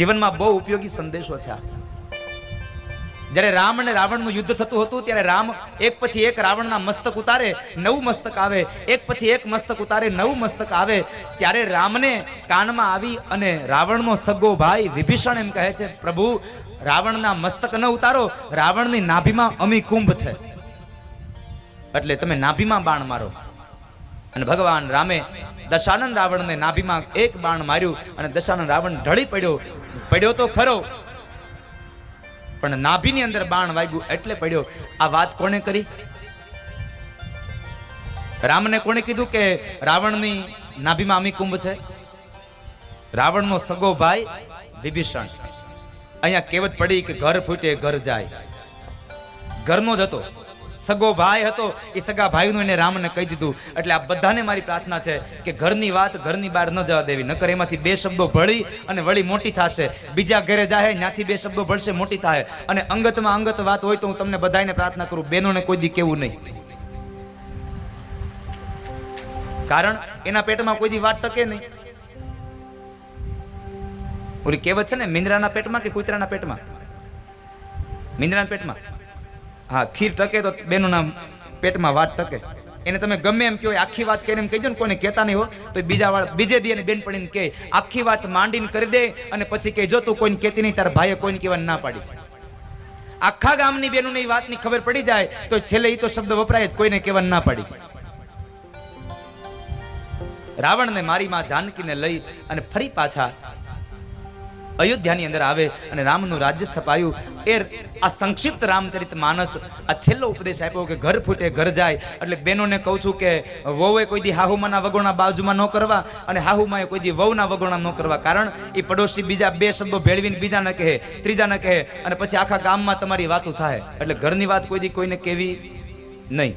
જીવનમાં બહુ ઉપયોગી સંદેશો છે જ્યારે રામ અને રાવણનું યુદ્ધ થતું હતું, ત્યારે રામ એક પછી એક રાવણના મસ્તક ઉતારે, નવું મસ્તક આવે. એક પછી એક મસ્તક ઉતારે, નવું મસ્તક આવે. ત્યારે રામને કાનમાં આવી અને રાવણનો સગો ભાઈ વિભીષણ એમ કહે છે, પ્રભુ, રાવણના મસ્તક ન ઉતારો, રાવણની નાભીમાં અમી કુંભ છે. એટલે તમે નાભીમાં બાણ મારો. અને ભગવાન રામે દશાનંદ રાવણને નાભીમાં એક બાણ માર્યું અને દશાનંદ રાવણ ઢળી પડ્યો. પડ્યો તો ખરો, પણ નાભીની અંદર બાણ વાગ્યું એટલે પડ્યો. આ વાત કોણે કરી? રામને કોણે કીધું કે રાવણની નાભીમાં અમી કુંભ છે? રાવણનો સગો ભાઈ વિભીષણ. અહીંયા કેવત પડી કે ઘર ફૂટે, ઘર જાય. ઘરનો જ હતો. સગો ભાઈ હતો, એ સગા ભાઈનું એને રામને કહી દીધું. એટલે આ બધાને મારી પ્રાર્થના છે કે ઘરની વાત ઘરની બહાર ન જવા દેવી, નકર એમાંથી બે શબ્દો ભળી અને વળી મોટી થશે. બીજા ઘરે જાય ત્યાંથી બે શબ્દો ભળશે, મોટી થાય અને અંગતમાં અંગત વાત હોય તો હું તમને બધાને પ્રાર્થના કરું, બહેનોને કોઈ દી કેવું નહીં. કારણ એના પેટમાં કોઈ દી વાત ટકે નહીં. ઓલી કહેવત છે ને મીંદરાના પેટમાં કે કૂતરાના પેટમાં? મીંદરાના પેટમાં? હા, ખીર ટકે તો બેનોના પેટમાં વાત ટકે. એને તમે ગમે એમ કહો, આખી વાત કહીને એમ કહીજો ને, કોઈને કહેતા નહીં હો, તો બીજા વાળા બીજે દી અને બેન પડીને કહે, આખી વાત માંડીને કરી દે અને પછી કહે, જો તું કોઈને કહેતી નહીં, તારા ભાઈએ કોઈને કહેવાની ના પાડી છે. આખા ગામની બેનોને એ વાતની ખબર પડી જાય, તો છેલ્લે એ તો શબ્દ વપરાય જ, કોઈને કહેવાની ના પાડી છે. રાવણને મારી માં જાનકીને લઈ અને ફરી પાછા અયોધ્યાની અંદર આવે અને રામનું રાજ્ય સ્થપાયું. એ આ સંક્ષિપ્ત રામચરિત માનસ આ છેલ્લો ઉપદેશ આપ્યો કે ઘર ફૂટે, ઘર જાય. એટલે બહેનોને કહું છું કે વહુએ કોઈ દી હાહુમાના વગોણા બાજુમાં ન કરવા અને હાહુમાએ કોઈ દી વહુના વગોણા ન કરવા. કારણ એ પડોશી બીજા બે શબ્દો ભેળવીને બીજાને કહે, ત્રીજાને કહે અને પછી આખા ગામમાં તમારી વાતો થાય. એટલે ઘરની વાત કોઈ દી કોઈને કેવી નહીં.